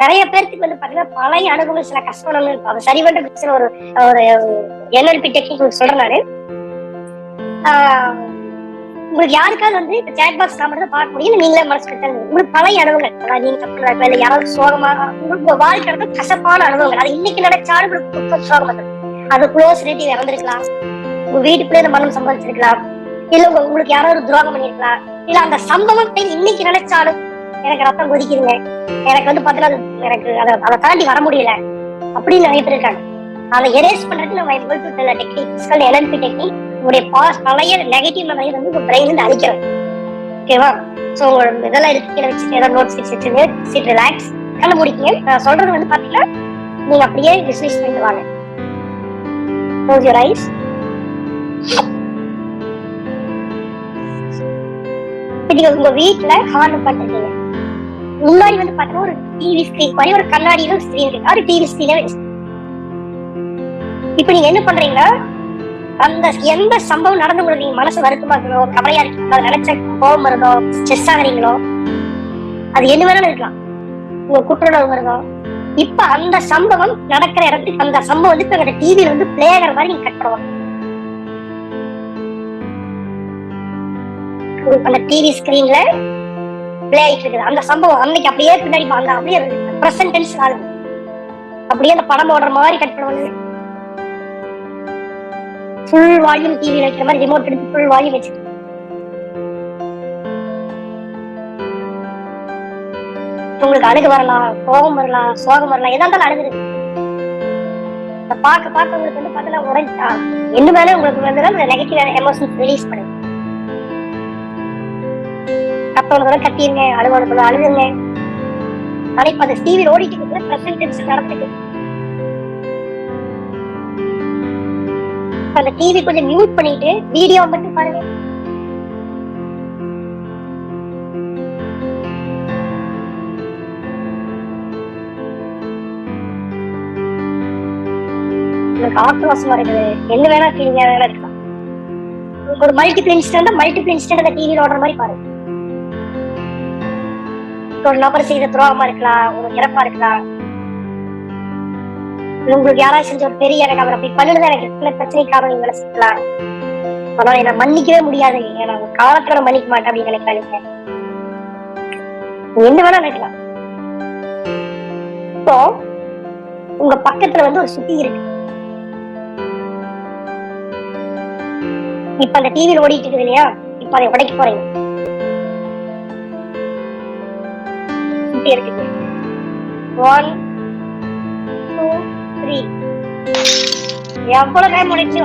நிறைய பேருக்கு வந்து பாத்தீங்கன்னா பழைய அனுபவங்கள் சில கஷ்டம் இருப்பாங்க சரி பண்ற சில ஒரு ஒரு என்எல்பி டெக்னிக் சொல்றேன் நானு. உங்களுக்கு யாருக்காவது வந்து இப்ப சேட் பாக்ஸ் நான் மட்டும் பார்க்க முடியும் நீங்களே மனசு கட்டல் உங்களுக்கு பழைய அனுபவங்கள் அதாவது நீங்க தப்பு நடக்கல இல்ல யாராவது சோகமா உங்களுக்கு வாழ்க்கை நடந்த கசப்பான அனுபவங்கள் அது இன்னைக்கு நடச்சாலும் உங்களுக்கு துக்கம் சோகம் அது க்ளோஸ் ரிலேட்டிவ் இறந்திருக்கலாம். உங்க வீட்டுக்குள்ளே இந்த மனம் சம்பாதிச்சிருக்கலாம் இல்ல உங்களுக்கு யாராவது துரோகம் பண்ணிருக்கலாம். இல்ல அந்த சம்பவத்தை இன்னைக்கு நினைச்சாலும் எனக்கு ரத்தம் கொதிக்குதுங்க. எனக்கு வந்து பாத்தீங்கன்னா அது எனக்கு அதை அதை தாண்டி வர முடியல. அப்படின்னு நிறைய பேர் இருக்காங்க. அதை எரேஸ் பண்றதுக்கு நம்ம able to tell a உங்களுடைய பாஸ் பழைய நெகட்டிவ் மெமரி வந்து உங்க பிரெயின் வந்து அழிக்கிறது ஓகேவா சோ உங்களோட இதெல்லாம் இருக்கு கீழே வச்சுட்டு ஏதாவது நோட்ஸ் வச்சுட்டு சிட் ரிலாக்ஸ் கண்ண முடிக்கீங்க நான் சொல்றது வந்து பாத்தீங்கன்னா நீங்க அப்படியே விசுவலைஸ் பண்ணிட்டு வாங்க. க்ளோஸ் யுவர் ஐஸ் நீங்க உங்க வீட்டுல ஹார்ன் பண்ணிருக்கீங்க முன்னாடி வந்து பாத்தீங்கன்னா ஒரு டிவி ஸ்கிரீன் மாதிரி ஒரு கண்ணாடியில ஒரு ஸ்கிரீன் இருக்கு. அது டிவி ஸ்கிரீனே இப்ப நீங்க என்ன பண்றீங்கன்னா அந்த எந்த சம்பவம் நடந்து உங்களுக்கு நீங்க மனசு வருத்தமா இருக்கணும் கவலையா இருக்கீங்களோ நினைச்ச கோபம் வருதோ ஸ்ட்ரெஸ் ஆகுறீங்களோ அது என்ன வேணாலும் இருக்கலாம். உங்க குற்றுணர்வு வருதோ. இப்ப அந்த சம்பவம் நடக்கிற இடத்துக்கு அந்த சம்பவம் வந்து இப்ப டிவியில வந்து பிளே ஆகிற மாதிரி நீங்க கட்டுறோம் அந்த டிவி ஸ்கிரீன்ல பிளே ஆயிட்டு இருக்குது. அந்த சம்பவம் அன்னைக்கு அப்படியே பின்னாடி பா- அந்த அப்படியே பிரசன்ட் டென்ஸ் ஆகுது அப்படியே அந்த படம் ஓடுற மாதிரி கட் பண்ணுவாங்க. ஃபுல் வால்யூம் டிவி வைக்கிற மாதிரி ரிமோட் எடுத்து ஃபுல் வால்யூம் வச்சு உங்களுக்கு அழுகு வரலாம் கோபம் வரலாம் சோகம் வரலாம் எதா இருந்தாலும் அழுகுது பார்க்க பார்க்க உங்களுக்கு வந்து பார்த்தீங்கன்னா உடஞ்சிட்டா என்ன மேலே உங்களுக்கு வந்து நெகட்டிவ் எமோஷன்ஸ் ரிலீஸ் பண்ணுங்க கத்தவங்க கத்திருங்க அழுவனுக்குள்ள அழுதுங்க ஆனா இப்ப அந்த டிவி ஓடிட்டு இருக்கு பிரசன்ட் நடந்துட்டு அந்த டிவி கொஞ்சம் மியூட் பண்ணிட்டு வீடியோ மட்டும் பாருங்க. உங்களுக்கு ஆக்ரோஷமா இருக்குது. என்ன வேணா ஃபீலிங்கா வேணா இருக்கலாம் ஒரு மல்டிபிள் இன்ஸ்டன்ட் மல்டிபிள் இன்ஸ்டன்ட் டிவியில் ஓடுற மாதிரி பாருங்க. ஒரு நபர் செய்த துரோகமா இருக்கலாம் ஒரு இறப்பா இருக்கலாம். உங்களுக்கு யாராவது செஞ்ச ஒரு பெரிய எனக்கு அவர் அப்படி பண்ணுறது எனக்கு எத்தனை பிரச்சனைக்காரன் நீங்க சிக்கலாம் அதனால என்ன மன்னிக்கவே முடியாது. நான் ஒரு காலத்துல மன்னிக்க மாட்டேன் அப்படின்னு நினைக்காதீங்க. நீங்க என்ன வேணா நினைக்கலாம். இப்போ உங்க பக்கத்துல வந்து ஒரு சுத்தி இருக்கு. இப்ப அந்த டிவியில் ஓடிட்டு இருக்குது இல்லையா? இப்ப அதை உடைக்க போறீங்க. சுத்தி இருக்குது ஒன் டூ த்ரீ எவ்வளவு டைம் ஓடிச்சு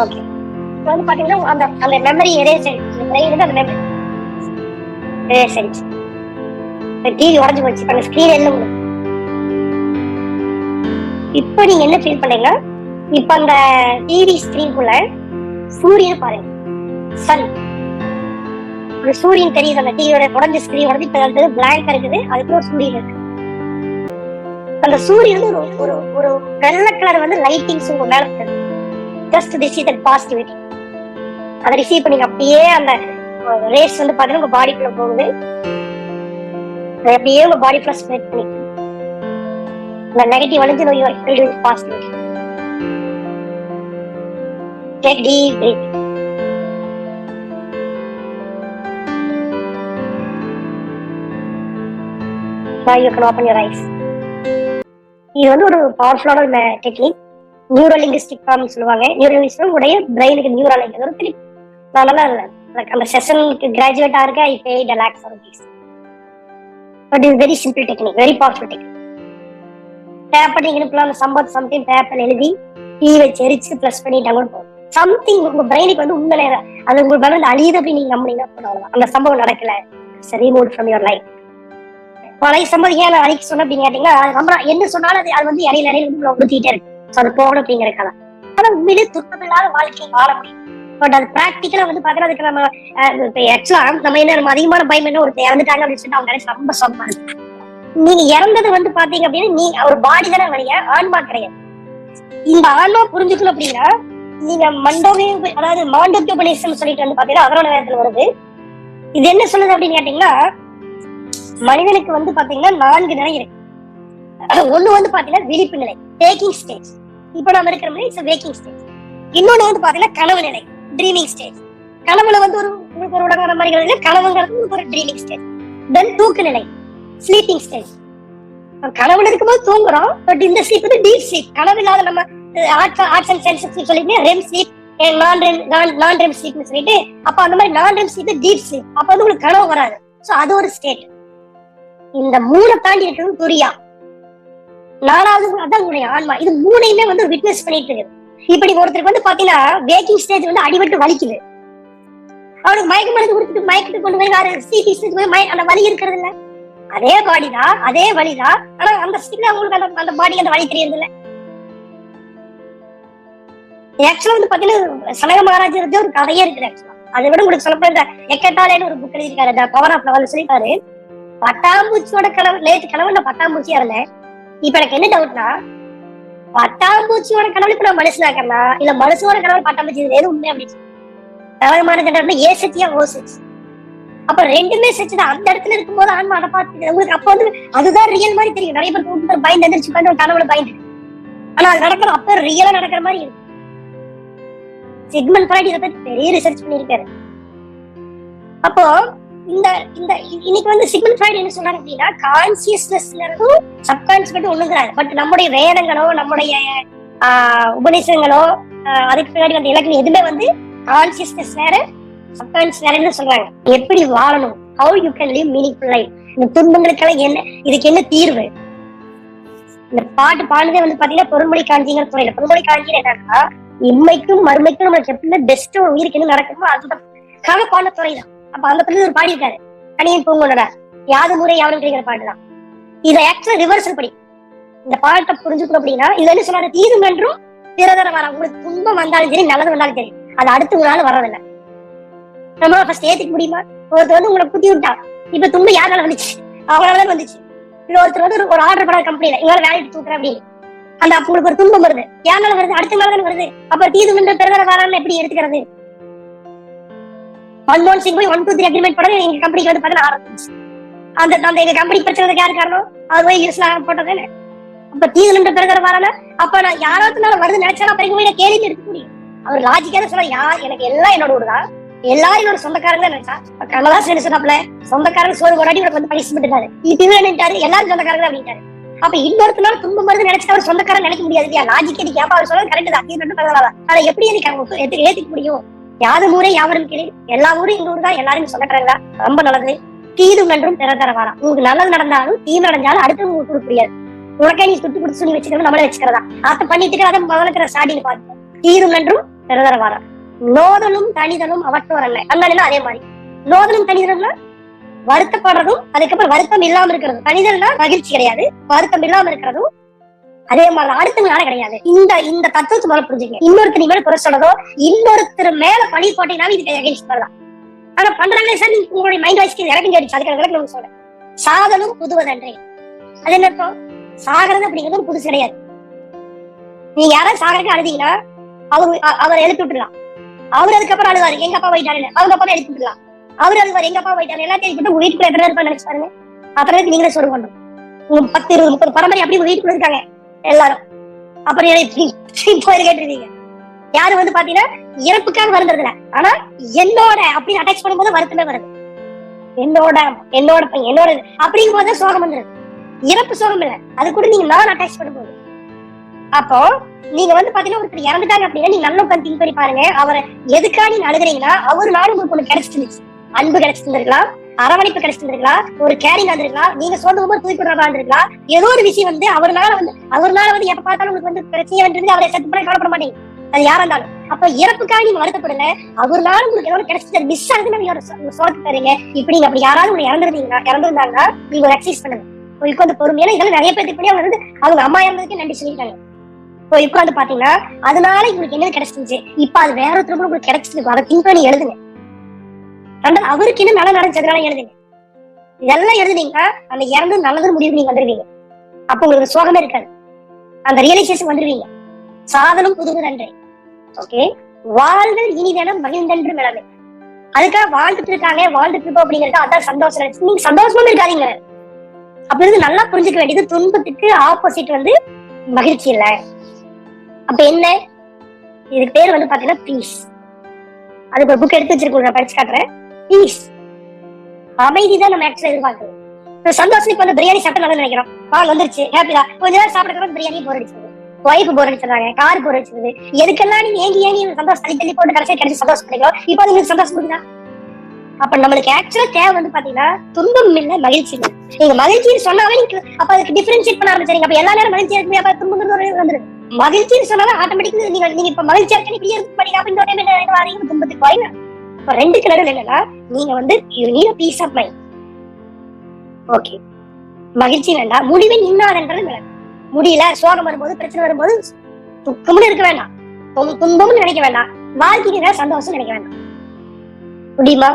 ஓகே வந்து பார்த்தீங்கன்னா பாத்தீங்கன்னா அந்த அந்த மெமரி எரேஸ் அந்த மெமரி எரேஸ் ஆயிடுச்சு. டிவி உடஞ்சு போச்சு. அந்த ஸ்கிரீன் என்ன இப்போ நீங்க என்ன ஃபீல் பண்றீங்கன்னா இப்ப அந்த டிவி ஸ்கிரீனுக்குள்ள சூரியன் பாருங்க. சன் ஒரு சூரியன் தெரியுது அந்த டிவியோட உடஞ்ச ஸ்கிரீன் உடஞ்சு இப்ப வந்து பிளாங்கா இருக்குது. அதுக்குள்ள சூரியன் இருக்கு. அந்த சூரியன் வந்து ஒரு ஒரு ஒரு வெள்ளை கலர் வந்து லைட்டிங்ஸ் உங்க மேல இருக்குது ஜஸ்ட் திஸ் இஸ் பாசிட்டிவிட்டி அதை ரிசீவ் பண்ணி அப்படியே அந்த ரேஸ் வந்து பாத்தீங்கன்னா உங்க பாடிக்குள்ள போகுது. அப்படியே உங்க பாடி ஃபுல்லா ஸ்ப்ரெட் இந்த நெகட்டிவ் அழிஞ்சு நோய் filled with positivity take deep breath Now you can open your eyes. இது வந்து ஒரு பவர்ஃபுல்லான டெக்னிக் நியூரலிங்கிஸ்டிக் ஃபார்ம் சொல்லுவாங்க. நியூரலிங்ஸ்ட் உடைய பிரெயினுக்கு நியூரல் ஒரு திருப்பி நான் நல்லா இல்லை. அந்த செஷனுக்கு கிராஜுவேட் ஆக I pay the lakhs rupees but is very simple technique very powerful technique paper நீங்க அந்த சம்பவம் சம்திங் பேப்பர் எழுதி டீ வச்சு எரிச்சு ப்ளஸ் பண்ணிட்டாங்க போதும் சம்திங் உங்க பிரெயினுக்கு வந்து உண்மையிலே அது உங்களுக்கு வந்து அழியுது அப்படின்னு நீங்க நம்பினீங்கன்னா போதும் அந்த சம்பவம் நடக்கல. ரிமூவ் ஃப்ரம் யுவர் லைஃப் பழைய சம்பவம் ஏன் நான் அழிக்க சொன்ன அப்படின்னு கேட்டீங்கன்னா அது ரொம்ப என்ன சொன்னாலும் அது அது வந்து இடையில இடையில வந்து உடுத்திட்டே இருக்கு. ஸோ அது போகணும் அப்படிங்கிற கதை. ஆனா உண்மையிலே துன்பமில்லாத வாழ்க்கையை வாழ முடியும். பட் அது ப்ராக்டிக்கலா வந்து பாத்தீங்கன்னா அதுக்கு நம்ம ஆக்சுவலா நம்ம என்ன நம்ம அதிகமான பயம் என்ன ஒரு இறந்துட்டாங்க அப்படின்னு சொல்லிட்டு அவங்க நினைச்சு ரொம்ப சொன்னாங்க நீங்க இறந்தது வந்து பாத்தீங்க அப்படின்னா நீ ஒரு பாடி தானே வழியா ஆன்மா கிடையாது. இந்த ஆன்மா புரிஞ்சுக்கணும் அப்படின்னா நீங்க மண்டோவே அதாவது மாண்டோக்கிய உபநிஷம் சொல்லிட்டு வந்து பாத்தீங்கன்னா அதரோட நேரத்துல வருது. இது என்ன சொல்லுது அப்படின்னு கேட்டீங்கன்னா மனிதனுக்கு வந்து பாத்தீங்கன்னா நான்கு நிலை இருக்கு. ஒண்ணு வந்து பாத்தீங்கன்னா விழிப்பு நிலை டேக்கிங் ஸ்டேஜ் இப்ப நம்ம இருக்கிற மாதிரி இட்ஸ் வேக்கிங் ஸ்டேஜ் இன்னொன்னு வந்து பாத்தீங்கன்னா கனவு நிலை ட்ரீமிங் ஸ்டேஜ் கனவுல வந்து ஒரு உங்களுக்கு ஒரு உடகான மாதிரி கனவுங்கிறது ஒரு ட்ரீமிங் ஸ்டேஜ் தென் தூக்க நிலை. ஸ்லீப்பிங் ஸ்டேஜ் கனவுல இருக்கும்போது தூங்குறோம் பட் இந்த ஸ்லீப் வந்து டீப் ஸ்லீப் கனவு இல்லாத நம்ம ஆர்ட்ஸ் ஆர்ட்ஸ் அண்ட் சயின்ஸ் சொல்லிட்டு REM sleep non REM non REM ஸ்லீப்னு சொல்லிட்டு அப்ப அந்த மாதிரி நான் ரெம் ஸ்லீப் டீப் ஸ்லீப் அப்ப வந்து உங்களுக்கு கனவு வராது. சோ அது ஒரு ஸ்டேட் இந்த மூணை தாண்டி இருக்கிறது துரியா. நாலாவது அதான் உங்களுடைய ஆன்மா. இது மூணையுமே வந்து விட்னஸ் பண்ணிட்டு இருக்கு. இப்படி ஒருத்தருக்கு வந்து பாத்தீங்கன்னா வேக்கிங் ஸ்டேஜ் வந்து அடிபட்டு வலிக்குது. அவனுக்கு மயக்க மருந்து கொடுத்துட்டு மயக்கத்துக்கு கொண்டு போய் வேற சிடி ஸ்டேஜ் போய் மய- அந்த வலி இருக்கிறது இல்ல. அதே பாடி தான் அதே வழி தான் ஆனா அந்த ஸ்டிக்ல அவங்களுக்கு அந்த அந்த பாடி அந்த வழி தெரியுது இல்ல ஆக்சுவலா வந்து பாத்தீங்கன்னா சனக மகாராஜ் ஒரு கதையே இருக்கு ஆக்சுவலா அதை விட உங்களுக்கு சொல்லப்போ இந்த எக்கட்டாலேன்னு ஒரு புக் எழுதியிருக்காரு இந்த பவர் ஆஃப் லவல் சொல்லிட்டாரு பட்டாம்பூச்சியோட கனவு நேற்று கனவு நான் பட்டாம்பூச்சியா இருந்தேன் இப்ப எனக்கு என்ன டவுட்னா பட்டாம்பூச்சியோட கனவு இப்ப நான் மனுஷனாக்கறனா இல்ல மனுஷனோட கனவு பட்டாம்பூச்சி எது உண்மை அப்படின்னு தவறுமான ஜெண்டர்ல ஏ சச்சியா அப்ப ரெண்டுமே சச்சு தான் அந்த இடத்துல இருக்கும்போது ஆன்மா அதை பார்த்து உங்களுக்கு அப்ப வந்து அதுதான் ரியல் மாதிரி தெரியும். நிறைய பேர் கூப்பிட்டு பயந்து எந்திரிச்சு உட்காந்து ஒரு கனவுல பயந்து ஆனா அது நடக்கிற அப்ப ரியலா நடக்கிற மாதிரி இருக்கு. செக்மெண்ட் ஃப்ரைட் இதை பத்தி பெரிய ரிசர்ச் பண்ணியிருக்காரு. அப்போ இந்த இந்த இன்னைக்கு வந்து சிக்மன் ஃப்ரைட் என்ன சொன்னாரு அப்படின்னா கான்சியஸ்னஸ்ங்கிறதும் சப்கான்சியஸ் ஒண்ணுங்கிறாங்க பட் நம்முடைய வேதங்களோ நம்முடைய ஆஹ், உபநிஷங்களோ அதுக்கு பின்னாடி வந்து இலக்கணம் எதுவுமே வந்து கான்சியஸ்னஸ் வேற சம்டைம்ஸ் வேற என்ன சொல்றாங்க? எப்படி வாழணும்? How you can live meaningful life இந்த துன்பங்களுக்கெல்லாம் என்ன? இதுக்கு என்ன தீர்வு? இந்த பாட்டு பாடுதே வந்து பாத்தீங்கன்னா பொருள்மொழி காஞ்சிங்கிற துறையில. பொருள்மொழி காஞ்சி என்னன்னா இம்மைக்கும் மறுமைக்கும் நம்மளுக்கு எப்படி பெஸ்ட் உயிருக்கு என்ன நடக்குமோ அதுதான். கதை பாடின துறை தான் அப்ப அந்த பிள்ளை ஒரு பாடியிருக்காரு கனியும் பூங்குனடா. யாது முறை யாரும் கிடைக்கிற பாட்டு தான் இதை ஆக்சுவலா ரிவர்சல் படி. இந்த பாட்டை புரிஞ்சுக்கணும் அப்படின்னா இதுல என்ன சொல்றாரு? தீரும் என்றும் பிறதர வர உங்களுக்கு துன்பம் வந்தாலும் சரி நல்லது வந்தாலும் சரி. அது அடுத்த ஒரு நாள் வர்றதில்லை. நம்ம ஃபர்ஸ்ட் ஏத்துக்க முடியுமா? ஒருத்தர் வந்து உங்களை குத்தி விட்டான் இப்ப தும்பு யாரால வந்துச்சு? அவங்களால வந்துச்சு. இல்ல ஒருத்தர் வந்து ஒரு- ஆர்டர் பண்ண கம்பெனில இவங்க வேலைக்கு தூக்குறேன் அப்படின்னு. அந்த அப்ப உங்களுக்கு ஒரு துன்பம் வருது. யாரால வருது? அடுத்த நாள் தானே வருது. அப்ப தீது மன்ற பிறகு வரான்னு எப்படி எடுத்துக்கிறது? மன்மோகன் சிங் போய் ஒன் டூ த்ரீ அக்ரிமெண்ட் பண்ண எங்க கம்பெனிக்கு வந்து பார்த்தா ஆரம்பிச்சு. அந்த அந்த எங்க கம்பெனி பிரச்சனை யாரு காரணம்? அது போய் யூஸ்ல போட்டது அப்ப தீது என்ற பிறதர வரான அப்ப நான் யாராவது வருது? நினைச்சா அப்புறம் போய் நான் கேள்வி எடுக்க முடியும். அவர் லாஜிக்கான சொல்ல யார் எனக்கு எல்லாம் என்னோட ஊருதான் எல்லாரும் என்னோட சொந்தக்காரங்க தான் நினைச்சா கமலாசன் என்ன சொன்னாப்ல சொந்தக்காரங்க சோறு கொண்டாடி உனக்கு வந்து பனிஷ்மெண்ட் இருக்காரு இப்ப நினைட்டாரு எல்லாரும் சொந்தக்காரங்க தான் அப்படின்ட்டாரு. அப்ப இன்னொருத்தனால துன்பம் வருது நினைச்சு அவர் சொந்தக்காரன் நினைக்க முடியாது இல்லையா? லாஜிக் நீ கேப்பா அவர் சொல்றது கரெக்ட் தான். இது மட்டும் பரவாயில்ல. ஆனா எப்படி எனக்கு அவங்க ஏத்துக்க முடியும்? யாரும் ஊரே யாவரும் கேள்வி எல்லா ஊரும் எங்க ஊர் தான். எல்லாரும் சொந்தக்காரங்களா? ரொம்ப நல்லது. தீதும் நன்றும் பிற தர உங்களுக்கு நல்லது நடந்தாலும் தீ நடந்தாலும் அடுத்து உங்களுக்கு கொடுக்க முடியாது உனக்கே நீ துட்டு கொடுத்து சொல்லி வச்சுக்கிறது நம்மளே வச்சுக்கிறதா? அதை பண்ணிட்டு அதை முதல்ல ஸ்டார்டிங் பார்த்து தீதும் நன்றும் பிற தர நோதலும் தனிதலும் அவற்றோர் அல்ல அண்ணன் அதே மாதிரி. நோதலும் தனிதலும்னா வருத்தப்படுறதும் அதுக்கப்புறம் வருத்தம் இல்லாம இருக்கிறது தனிதல்னா மகிழ்ச்சி கிடையாது வருத்தம் இல்லாம இருக்கிறதும் அதே மாதிரி அடுத்தவங்களால கிடையாது. இந்த இந்த தத்துவத்தை மேல புரிஞ்சுங்க இன்னொருத்தர் மேல குறை சொல்றதோ இன்னொருத்தர் மேல பழி போட்டீங்கன்னா இது அகைன்ஸ்ட் வரலாம் ஆனா பண்றாங்களே சார் நீங்க உங்களுடைய மைண்ட் வாய்ஸ்க்கு இறக்கம் கேட்டுச்சு அதுக்கு விளக்கம் நான் சொல்றேன். சாதலும் புதுவதன்றே. அது என்ன இருக்கும் சாகிறது அப்படிங்கிறது புதுசு கிடையாது. நீங்க யாராவது சாகறதுக்கு அழுதீங்கன்னா அவர் அவரை எழுப்பி விட்டுலாம் அவர் அதுக்கப்புறம் அழுவாரு. எங்க அப்பா போயிட்டாரு அவங்க அப்பா எழுப்பி விடலாம் அவர் அழுவாரு. எங்க அப்பா போயிட்டாரு. எல்லாத்தையும் எழுப்பிட்டு உங்க வீட்டுக்குள்ள எப்படி இருப்பான்னு நினைச்சு பாருங்க. நீங்களே சொல்ல வேண்டும் உங்க பத்து இருபது முப்பது பரம்பரை அப்படி உங்க வீட்டுக்குள்ள இருக்காங்க. எல்லாரும். அப்புறம் எழுப்பி போய் யாரு வந்து பாத்தீங்கன்னா இறப்புக்காக வருந்தது இல்ல ஆனா என்னோட அப்படின்னு அட்டாச் பண்ணும்போது வருத்தமே வருது. என்னோட என்னோட என்னோட அப்படிங்கும் போது சோகம் வந்துருது. இறப்பு சோகம் இல்ல. அது கூட நீங்க நான் அட்டாச் பண்ணும்போது. அப்போ நீங்க வந்து பாத்தீங்கன்னா ஒருத்தர் இறந்துட்டாங்க அப்படின்னா நீங்க நல்லா உட்காந்து திங்க் பண்ணி பாருங்க. அவரை எதுக்காக நீங்க அழுகுறீங்கன்னா அவர் நாடு உங்களுக்கு ஒண்ணு கிடைச்சிருந்துச்சு அன்பு கிடைச்சிருந்திருக்கலாம் அரவணைப்பு கிடைச்சிருந்திருக்கலாம் ஒரு கேரிங் வந்திருக்கலாம் நீங்க சொல்லும் ஒவ்வொரு தூக்கிடுறதா இருந்திருக்கலாம். ஏதோ ஒரு விஷயம் வந்து அவர்னால வந்து அவர்னால வந்து எப்ப பார்த்தாலும் உங்களுக்கு வந்து பிரச்சனை வந்து அவரை செத்து பண்ண கவலைப்பட மாட்டீங்க. அது யாரா இருந்தாலும். அப்ப இறப்புக்காக நீங்க வருத்தப்படுங்க அவர்னால உங்களுக்கு ஏதோ கிடைச்சது மிஸ் ஆகுதுன்னு நீங்க ஒரு சோத்து தரீங்க இப்படி நீங்க அப்படி யாராவது உங்களுக்கு இறந்துருந்தீங்கன்னா இறந்துருந்தாங்கன்னா நீங்க ஒரு எக்ஸசைஸ் பண்ணுங்க. உங்களுக்கு வந்து பொறுமையான இதெல்லாம் நிறைய பேருக்கு பண்ணி அவங்க வந்து அவங்க அம்மா இறந்ததுக்கு நன்றி சொல்லிட்டாங்க போய் உட்காந்து பாத்தீங்கன்னா அதனால இவங்களுக்கு என்ன கிடைச்சிருந்துச்சு? இப்ப அது வேற ஒருத்தர் உங்களுக்கு கிடைச்சிருக்கு அதை திங்க் பண்ணி எழுதுங்க. ரெண்டாவது அவருக்கு என்ன நல்லா நடந்துச்சதுனால எழுதுங்க. இதெல்லாம் எழுதுனீங்கன்னா அந்த இறந்து நல்லதுன்னு முடிவு நீங்க வந்துருவீங்க. அப்ப உங்களுக்கு சோகமே இருக்காது. அந்த ரியலைசேஷன் வந்துருவீங்க. சாதனம் புதுவு நன்றி. ஓகே வாழ்தல் இனிதென மகிழ்ந்தன்று மிளகு அதுக்காக வாழ்ந்துட்டு இருக்காங்க வாழ்ந்துட்டு இருப்போம் அப்படிங்கிறது அதான் சந்தோஷம். நீங்க சந்தோஷமா இருக்காதீங்க. அப்ப இருந்து நல்லா புரிஞ்சுக்க வேண்டியது துன்பத்துக்கு ஆப்போசிட் வந்து மகிழ்ச்சி இல்ல. அப்ப என்ன? இதுக்கு பேர் வந்து பாத்தீங்கன்னா பீஸ் அதுக்கு ஒரு புக் எடுத்து வச்சிருக்கோம் நான் படிச்சு காட்டுறேன். பீஸ் அமைதி தான் நம்ம ஆக்சுவலா எதிர்பார்க்கிறோம் சந்தோஷம் இப்ப வந்து பிரியாணி சாப்பிட்டு நல்லா நினைக்கிறோம். பால் வந்துருச்சு ஹாப்பியா கொஞ்ச நேரம் சாப்பிடுறது பிரியாணி போர் அடிச்சது ஒய்ஃப் போர் அடிச்சிருந்தாங்க கார் போர் அடிச்சிருது. எதுக்கெல்லாம் நீங்க ஏங்கி ஏங்கி சந்தோஷம் தள்ளி தள்ளி போட்டு கடைசியா கிடைச்சி சந்தோஷம் பண்ணிக்கலாம் இப்போ உங்களுக்கு சந்தோஷம் கொடுக்குதா அப்ப நம்மளுக்கு ஆக்சுவலா தேவை வந்து பாத்தீங்கன்னா துன்பம் இல்ல மகிழ்ச்சி இல்ல. நீங்க மகிழ்ச்சின்னு சொன்னாவே நீங்க அப்ப அதுக்கு டிஃபரன்ஷியேட் பண்ண ஆரம்பிச்சீங்க அப்ப எல்லா நேரம் மகிழ்ச்சியா இருக்கு அப்ப துன்பங்கிறது ஒரு வந்துரு மகிழ்ச்சின்னு சொன்னாலும் ஆட்டோமேட்டிக்கா நீங்க நீங்க இப்ப மகிழ்ச்சியா இருக்க இப்படி இருக்கு பண்ணீங்க அப்படி இந்த டைம் என்ன வாரீங்க துன்பத்துக்கு வாங்க இப்ப ரெண்டு நடுவில் என்னன்னா நீங்க வந்து you need peace of mind okay மகிழ்ச்சி வேண்டாம். முடிவின் இன்னாதன்றது விளக்கு முடியல சோகம் வரும்போது பிரச்சனை வரும்போது துக்கம்னு இருக்க வேண்டாம். துன்பம்னு நினைக்க வேண்டாம். வாழ்க்கைக்கு சந்தோஷம் நினைக்க வேண்டாம். முடியுமா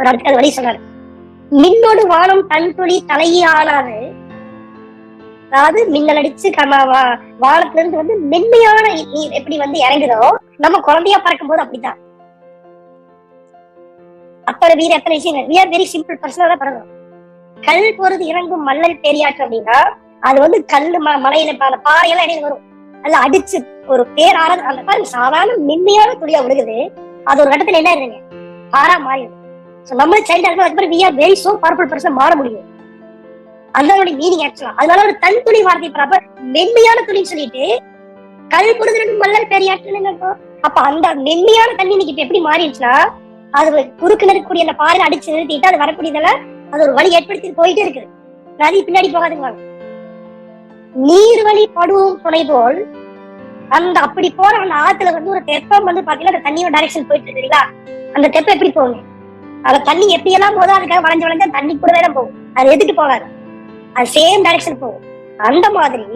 ஒரு அடுத்த வழி சொல்றாரு மின்னோடு வானம் தன் துளி தலையே ஆனாது அதாவது மின்னல் அடிச்சு கம வானத்துல இருந்து வந்து மென்மையான நீர் எப்படி வந்து இறங்குதோ நம்ம குழந்தையா பறக்கும் போது அப்படித்தான். அத்தனை வீர எத்தனை விஷயங்கள்? வி ஆர் வெரி சிம்பிள் பர்சனலா தான் கல் போறது இறங்கும் மல்லல் பெரியாற்று அப்படின்னா அது வந்து கல்லு ம- மலையில அந்த பாறையெல்லாம் இடையில வரும். அதுல அடிச்சு ஒரு பேரான அந்த பாருங்க சாதாரண மென்மையான துளியா விழுகுது அது ஒரு கட்டத்துல என்ன இருங்க ஆறா மாறிடும். சோ நம்ம சைல்டு இருக்கும் அதுக்கப்புறம் we are very so powerful person மாற முடியும். அதனுடைய மீனிங் ஆக்சுவலா அதனால ஒரு தன் துணி வார்த்தை அப்ப மென்மையான துணின்னு சொல்லிட்டு கல் கொடுத்துருக்கு மல்லல் பெரியாற்றுன்னு அப்ப அந்த மென்மையான தண்ணி இன்னைக்கு இப்ப எப்படி மாறிடுச்சுன்னா அது குறுக்கு இருக்கக்கூடிய அந்த பாறை அடிச்சு நிறுத்திட்டு அது வரக்கூடியதால அது ஒரு வழி ஏற்படுத்தி போயிட்டே இருக்குது நதி பின்னாடி போகாதுங்க நீர் வழி படுவோம் துணை போல் அந்த அப்படி போற அந்த ஆத்துல வந்து ஒரு தெப்பம் வந்து பாத்தீங்கன்னா அந்த தண்ணியோட டைரக்ஷன் போயிட்டு இருக்கு அந்த தெப்பம் எப்படி போகும் அந்த தண்ணி எப்படியெல்லாம் போதும் அதுக்காக வளைஞ்சு வளைஞ்சு தண்ணி கூடவே தான் போகும். அது எதுக்கு போகாது. அது சேம் டைரக்ஷன் போகும். அந்த மாதிரி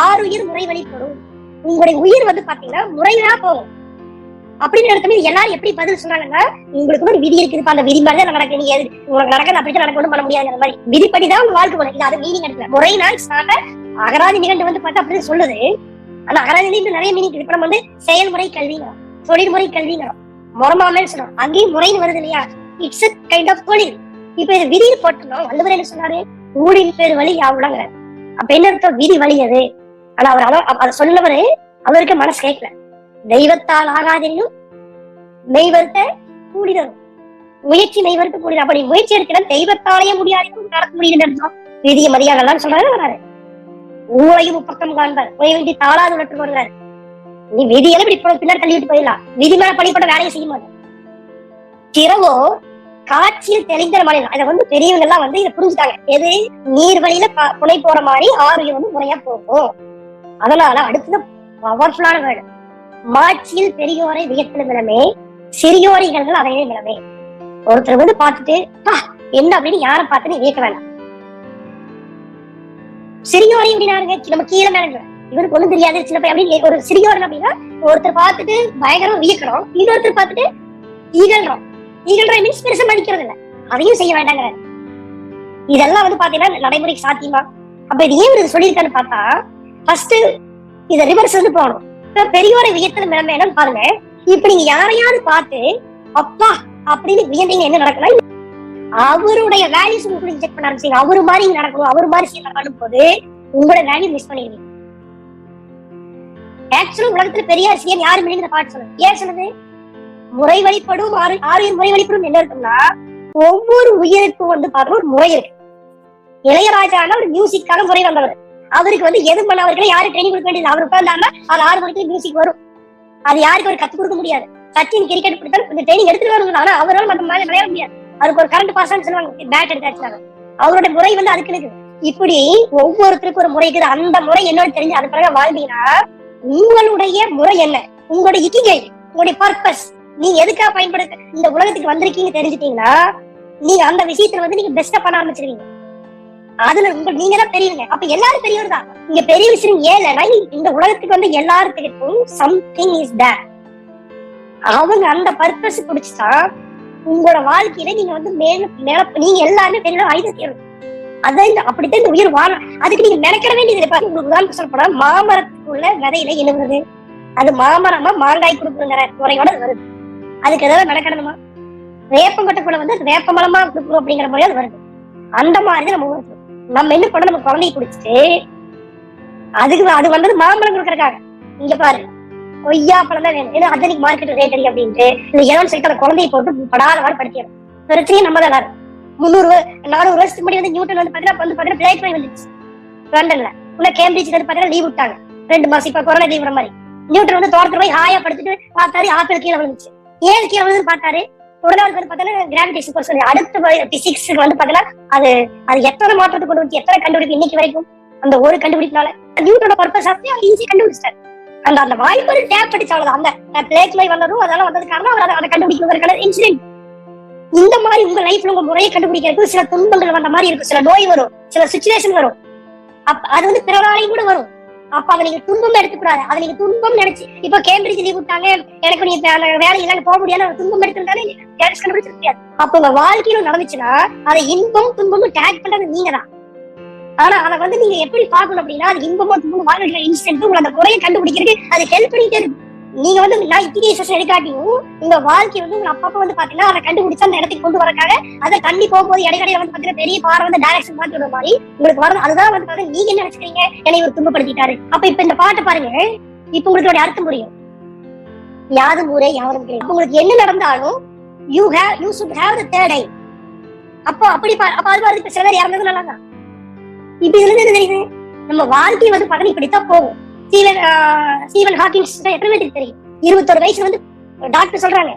ஆறு உயிர் முறை வழிபடும் உங்களுடைய உயிர் வந்து பாத்தீங்கன்னா முறையா போகும். அப்படின்னு எடுத்தோமே எல்லாரும் எப்படி பதில் சொன்னாங்கன்னா உங்களுக்கு ஒரு விதி இருக்குது அந்த விதி மாதிரி தான் நடக்கு நீங்க உங்களுக்கு நடக்கிறது அப்படி நடக்க ஒண்ணும் பண்ண முடியாது மாதிரி. விதிப்படி தான் உங்க வாழ்க்கை போகணும் இது அது மீனிங் எடுக்கல. முறைனா ஸ்டார்ட் அகராதி நிகழ்ந்து வந்து பார்த்தா அப்படின்னு சொல்லுது. ஆனா அகராதி நிகழ்ந்து நிறைய மீனிங் இருக்கு. நம்ம வந்து செயல்முறை கல்விங்கிறோம் தொழில்முறை கல்விங்கிறோம் முறமாமன்னு சொல்றோம். அங்கேயும் முறைன்னு வருது இல்லையா? இட்ஸ் கைண்ட் ஆஃப் தொழில் இப்ப இது விதியில் போட்டோம் வள்ளுவர் என்ன சொன்னாரு? ஊழின் பேர் வழி யாவுடாங்கிறார் அப்ப என்ன அர்த்தம்? விதி வழி அது. ஆனா அவர் அதை சொன்னவரு அவருக்கு மனசு கேட்கல தெய்வத்தால் ஆகாதென்னும் மெய்வர்த்த கூடிதரும் முயற்சி மெய்வர்த்த கூடி அப்படி முயற்சி எடுக்கிற தெய்வத்தாலேயே முடியாது நடக்க முடியுதுன்னு அர்த்தம். விதியை மரியாதை சொல்றாரு வராரு ஊழையும் முப்பக்கம் காண்பார். உய வேண்டி தாளாது உணர்த்து வருகிறார் நீ விதியெல்லாம் இப்படி பின்னாடி பின்னர் தள்ளிவிட்டு போயிடலாம். விதி மேல பழிப்பட வேலையை செய்ய மாட்டேன் திறவோ காட்சியில் தெளிந்த மாநிலம் அதை வந்து பெரியவங்க எல்லாம் வந்து இதை புரிஞ்சுட்டாங்க. எது? நீர் வழியில புனை போற மாதிரி ஆறு வந்து முறையா போகும். அதனால அடுத்தது பவர்ஃபுல்லான வேர்டு. மாட்சியில் பெரியோரை வியத்தல் நிலமே சிறியோரை இகழ்கள் நிலமே. ஒருத்தர் வந்து பார்த்துட்டு என்ன அப்படின்னு யாரை பார்த்து வியக்க வேண்டாம். சிறியோரை எப்படினாருங்க நம்ம கீழே மேல இவருக்கு ஒண்ணும் தெரியாது. சின்ன பையன் அப்படின்னு ஒரு சிறியோர் அப்படின்னா ஒருத்தர் பார்த்துட்டு பயங்கரமா வியக்கிறோம் இன்னொருத்தர் பார்த்துட்டு ஈகழ்றோம் மீன்ஸ் பெருசா மதிக்கிறது இல்ல அதையும் செய்ய வேண்டாங்க இதெல்லாம் வந்து பாத்தீங்கன்னா நடைமுறைக்கு சாத்தியமா? அப்ப இது ஏன் இது சொல்லியிருக்கான்னு பார்த்தா ஃபர்ஸ்ட் இத ரிவர்ஸ் வந்து போகணும் இப்ப பெரியோரை வியத்தல் நிலைமை என்னன்னு பாருங்க. இப்ப நீங்க யாரையாவது பார்த்து அப்பா அப்படின்னு வியந்தீங்க என்ன நடக்கணும் அவருடைய வேல்யூஸ் உங்களுக்கு செக் பண்ண ஆரம்பிச்சீங்க அவரு மாதிரி நடக்கணும் அவரு மாதிரி செய்ய நடக்கணும் போது உங்களோட வேல்யூ மிஸ் பண்ணிடுவீங்க. ஆக்சுவலா உலகத்துல பெரிய சிஎம் யாரு இந்த பாட்டு சொல்லுங்க. ஏன் சொல்லுது? முறை வழிபடும் ஆறு ஆறு முறை வழிபடும் என்ன இருக்குன்னா ஒவ்வொரு உயிருக்கும் வந்து பாருங்க ஒரு முறை இருக்கு. இளையராஜான ஒரு மியூசிக்கான முறை வந்தவர். அவருக்கு வந்து எது பண்ண அவருக்கு யாரு ட்ரைனிங் கொடுக்க வேண்டியது? அவர் உட்கார்ந்தாருன்னா அது ஆறு மணிக்கு மியூசிக் வரும். அது யாருக்கு அவர் கத்து கொடுக்க முடியாது. சச்சின் கிரிக்கெட் பிடித்தாலும் கொஞ்சம் ட்ரைனிங் எடுத்துட்டு வரணும் ஆனா அவரால் மற்ற மாதிரி விளையாட முடியாது. அதுக்கு ஒரு கரண்ட் பாஸ் சொல்லுவாங்க. பேட் எடுத்தாச்சுனாங்க அவரோட முறை வந்து அதுக்கு இருக்குது இப்படி ஒவ்வொருத்தருக்கும் ஒரு முறை இருக்குது. அந்த முறை என்னோட தெரிஞ்சு அது பிறகு வாழ்ந்தீங்கன்னா உங்களுடைய முறை என்ன? உங்களுடைய இக்கிகை உங்களுடைய பர்பஸ் நீங்க எதுக்காக பயன்படுத்த இந்த உலகத்துக்கு வந்திருக்கீங்க தெரிஞ்சுட்டீங்கன்னா நீங்க அந்த விஷயத்துல வந்து நீங்க பெஸ்டா பண்ண ஆரம்பிச்சிருவீங்க. அதுல உங்க நீங்க தான் பெரியவங்க. அப்ப எல்லாரும் பெரியவர் தான். இங்க பெரிய விஷயம் ஏழனா இந்த உலகத்துக்கு வந்து எல்லாருக்கும் சம்திங் இஸ் தேர் அவங்க அந்த பர்பஸ் பிடிச்சிட்டா உங்களோட வாழ்க்கையில நீங்க வந்து மேல மேல நீங்க எல்லாருமே பெரிய ஐதத்தியம் அதான் இந்த அப்படித்தான் இந்த உயிர் வாழ அதுக்கு நீங்க நினைக்கிற வேண்டியது இல்லை. உங்களுக்கு உதாரணம் சொல்லப்போனா மாமரத்துக்குள்ள விதையில என்ன அது மாமரமா மாங்காய் கொடுக்குங்கிற முறையோட வருது. அதுக்கு ஏதாவது மெனக்கிடணுமா வேப்பங்கொட்டைக்குள்ள வந்து வேப்ப மலமா கொடுக்கணும் அப்படிங்கிற மாதிரி அது வருது. அந்த மாதிரி நம்ம ஊருக்கு நம்ம என்ன பண்ண நம்ம குழந்தைய குடிச்சிட்டு அதுக்கு அது வந்தது மாம்பழம் கொடுக்கறக்காக இங்க பாரு. கொய்யா பழம் தான் வேணும். ஏன்னா அதனிக் மார்க்கெட் ரேட் அடி அப்படின்ட்டு. இந்த ஏன்னு சொல்லிட்டு அந்த குழந்தைய போட்டு படாத வாரம் படிக்கணும் பிரச்சனையும் நம்ம தான் எல்லாரும். முந்நூறு நானூறு வருஷத்துக்கு முன்னாடி வந்து நியூட்டன் வந்து பாத்தீங்கன்னா வந்து பாத்தீங்கன்னா பிளைட் நோய் வந்துச்சு லண்டன்ல. உள்ள கேம்பிரிட்ஜ் வந்து பாத்தீங்கன்னா லீவ் விட்டாங்க. ரெண்டு மாசம் இப்ப கொரோனா லீவ் மாதிரி. நியூட்டன் வந்து தோட்டத்துல போய் ஹாயா படுத்துட்டு பார்த்தாரு ஆப்பிள் கீழே விழுந்துச்சு. ஏன் கீழே விழுந்து பார்த்தாரு. உடனே அவருக்கு வந்து பாத்தீங்கன்னா கிராவிடேஷன் ஃபோர்ஸ் அடுத்த பிசிக்ஸ் வந்து பாத்தீங்கன்னா அது அது எத்தனை மாற்றத்தை கொண்டு வந்து எத்தனை கண்டுபிடிப்பு இன்னைக்கு வரைக்கும் அந்த ஒரு கண்டுபிடிப்புனால நியூட்டனோட பர்பஸ் ஆஃப் அவர் ஈஸி கண்டுபிடிச்சிட்டார் அந்த அந்த வாய்ப்பு டேப் படிச்சு அவ்வளவுதான். அந்த பிளேக் நோய் வந்ததும் அதெல்லாம் வந்தது காரணம் அவர் அதை- அதை கண்டுபிடிக்கிறதுக்கான இன்சிடென்ட் இந்த மாதிரி உங்க லைஃப்ல உங்க முறையை கண்டுபிடிக்கிறதுக்கு சில துன்பங்கள் வந்த மாதிரி இருக்கும். சில நோய் வரும். சில சுச்சுவேஷன் வரும். அப்ப அது வந்து பிறராலையும் கூட வரும். அப்ப அதை நீங்க துன்பம் எடுத்துக்கூடாது. அதை நீங்க துன்பம் நினைச்சு இப்ப கேம்பிரிட்ஜ் லீவ் விட்டாங்க எனக்கு நீ வேலை அந்த போக முடியாது ஒரு துன்பம் எடுத்துட்டாலே கண்டுபிடிச்சிட முடியாது. அப்ப உங்க வாழ்க்கையில நடந்துச்சுன்னா அதை இன்பம் துன்பமும் டேக் பண்றது நீங்க தான் ஆனா அதை வந்து நீங்க எப்படி பார்க்கணும் அப்படின்னா அது இன்பமோ துன்பமோ வாழ்க்கையில இன்ஸ்டன்ட் உங்களை அந்த குறையை கண்டுபிடிக்கிறதுக்கு அது ஹெல்ப் பண்ணிட்டே இருக்கு நீங்க வந்து நான் இத்திகை செஷன் எடுக்காட்டியும் உங்க வாழ்க்கை வந்து உங்க அப்பா வந்து பாத்தீங்கன்னா அதை கண்டுபிடிச்சு அந்த இடத்துக்கு கொண்டு வரக்காக அதை தண்ணி போகும்போது இடைக்கடையில வந்து பாத்தீங்கன்னா பெரிய பாறை வந்து டைரக்ஷன் மாத்தி விடுற மாதிரி உங்களுக்கு வரது அதுதான் வந்து பாத்தீங்கன்னா நீங்க என்ன நினைச்சுக்கிறீங்க? என்னை ஒரு துன்பப்படுத்திட்டாரு. அப்ப இப்ப இந்த பாட்டு பாருங்க. இப்ப உங்களுக்கு அர்த்தம் புரியும். யாரும் ஊரே யாரும் உங்களுக்கு என்ன நடந்தாலும் you have you should have the third eye அப்போ அப்படி அப்ப அது மாதிரி சில பேர் இறந்தது நல்லா தான் இப்ப இதுல இருந்து என்ன தெரியுது? நம்ம வாழ்க்கை வந்து பதனி இப்படித்தான் போகும். ஸ்டீவன் ஸ்டீவன் ஹாக்கிங்ஸ் எத்தனை பேருக்கு தெரியும்? இருபத்தொரு வயசுல வந்து டாக்டர் சொல்றாங்க.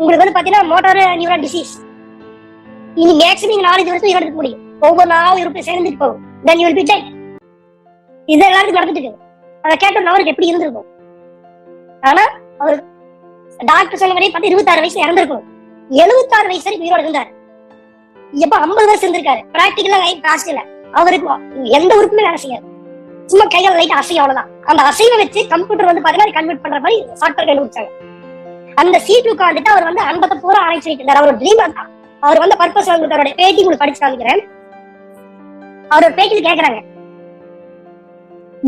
உங்களுக்கு வந்து பாத்தீங்கன்னா மோட்டார் நியூரல் டிசீஸ் இனி மேக்ஸிமம் நீங்க நாலஞ்சு வருஷம் உயிரோட இருக்க முடியும். ஒவ்வொரு நாளும் இருப்பு சேர்ந்துட்டு போகும் தென் யூ வில் இது எல்லாருக்கும் நடந்துட்டு இருக்கு அதை கேட்ட அவருக்கு எப்படி இருந்திருக்கும்? ஆனா அவர் டாக்டர் சொன்ன மாதிரி பார்த்து இருபத்தாறு வயசுல இறந்திருக்கும் எழுபத்தாறு வயசு வரைக்கும் உயிரோட இருந்தாரு. எப்ப ஐம்பது வருஷம் இருந்திருக்காரு. பிராக்டிக்கலா லைஃப் காஸ்ட் இல்ல அவருக்கு எந்த உறுப்புமே வேலை செய்யாது. சும்மா கையால லைட் அசையும் அவ்வளவுதான். அந்த அசைவை வச்சு கம்ப்யூட்டர் வந்து பாத்தீங்கன்னா கன்வெர்ட் பண்ற மாதிரி சாஃப்ட்வேர் கண்டுபிடிச்சாங்க. அந்த சி டூக்கு வந்துட்டு அவர் வந்து அன்பத்தை பூரா ஆராய்ச்சி பண்ணிட்டு இருந்தார். அவர் ட்ரீம் தான். அவர் வந்து பர்பஸ் வந்து அவருடைய பேட்டி உங்களுக்கு படிச்சு காமிக்கிறேன் அவரோட பேட்டியில் கேக்குறாங்க.